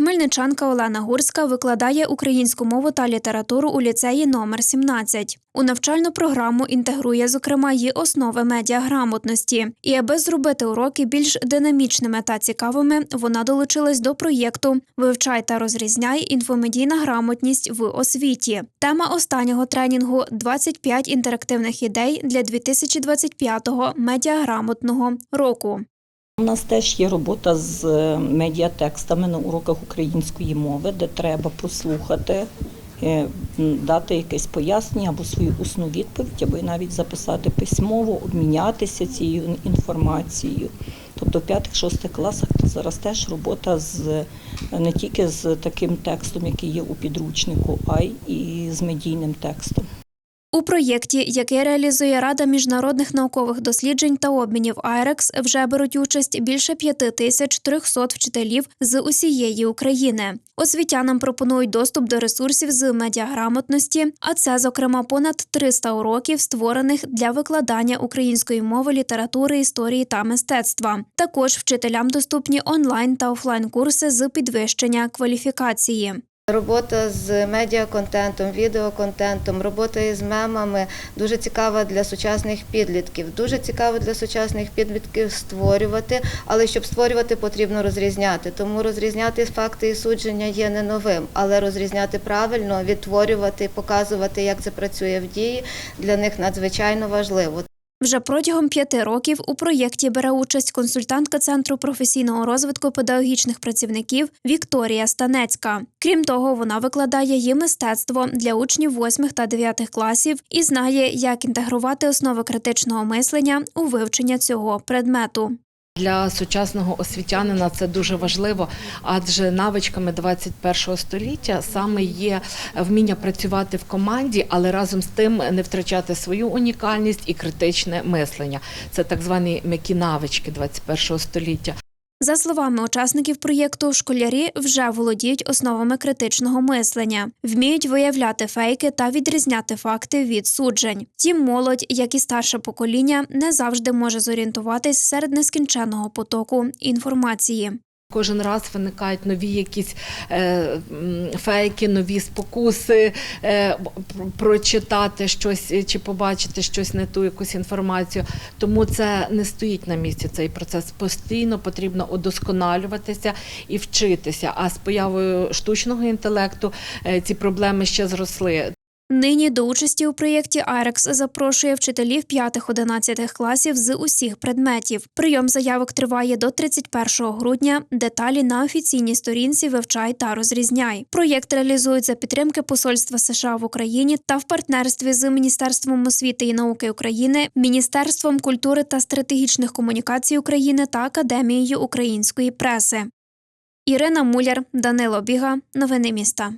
Хмельничанка Олена Гурська викладає українську мову та літературу у ліцеї номер 17. У навчальну програму інтегрує, зокрема, її основи медіаграмотності. І аби зробити уроки більш динамічними та цікавими, вона долучилась до проєкту Вивчай та розрізняй інфомедійна грамотність в освіті. Тема останнього тренінгу 25 інтерактивних ідей для 2025 медіаграмотного року. У нас теж є робота з е, медіатекстами на уроках української мови, де треба послухати, е, дати якесь пояснення або свою усну відповідь, або навіть записати письмово, обмінятися цією інформацією. Тобто в п'ятих-шостих класах зараз теж робота з е, не тільки з таким текстом, який є у підручнику, а й і з медійним текстом. У проєкті, який реалізує Рада міжнародних наукових досліджень та обмінів АЙРЕКС, вже беруть участь більше 5300 вчителів з усієї України. Освітянам пропонують доступ до ресурсів з медіаграмотності, а це, зокрема, понад 300 уроків, створених для викладання української мови, літератури, історії та мистецтва. Також вчителям доступні онлайн та офлайн курси з підвищення кваліфікації. Робота з медіаконтентом, відеоконтентом, робота із мемами дуже цікава для сучасних підлітків. Дуже цікаво для сучасних підлітків створювати, але щоб створювати, потрібно розрізняти. Тому розрізняти факти і судження є не новим, але розрізняти правильно, відтворювати, показувати, як це працює в дії, для них надзвичайно важливо. Вже протягом п'яти років у проєкті бере участь консультантка Центру професійного розвитку педагогічних працівників Вікторія Станецька. Крім того, вона викладає її мистецтво для учнів 8 та 9 класів і знає, як інтегрувати основи критичного мислення у вивчення цього предмету. Для сучасного освітянина це дуже важливо, адже навичками 21 століття саме є вміння працювати в команді, але разом з тим не втрачати свою унікальність і критичне мислення. Це так звані м'які навички 21 століття. За словами учасників проєкту, школярі вже володіють основами критичного мислення, вміють виявляти фейки та відрізняти факти від суджень. Тім молодь, як і старше покоління, не завжди може зорієнтуватись серед нескінченного потоку інформації. Кожен раз виникають нові якісь е, фейки, нові спокуси, е, прочитати щось е, чи побачити щось не ту якусь інформацію. Тому це не стоїть на місці. Цей процес постійно потрібно удосконалюватися і вчитися. А з появою штучного інтелекту ці проблеми ще зросли. Нині до участі у проєкті Айрекс запрошує вчителів 5-11 класів з усіх предметів. Прийом заявок триває до 31 грудня. Деталі на офіційній сторінці Вивчай та розрізняй. Проєкт реалізують за підтримки Посольства США в Україні та в партнерстві з Міністерством освіти і науки України, Міністерством культури та стратегічних комунікацій України та Академією української преси. Ірина Муляр, Данило Біга. Новини міста.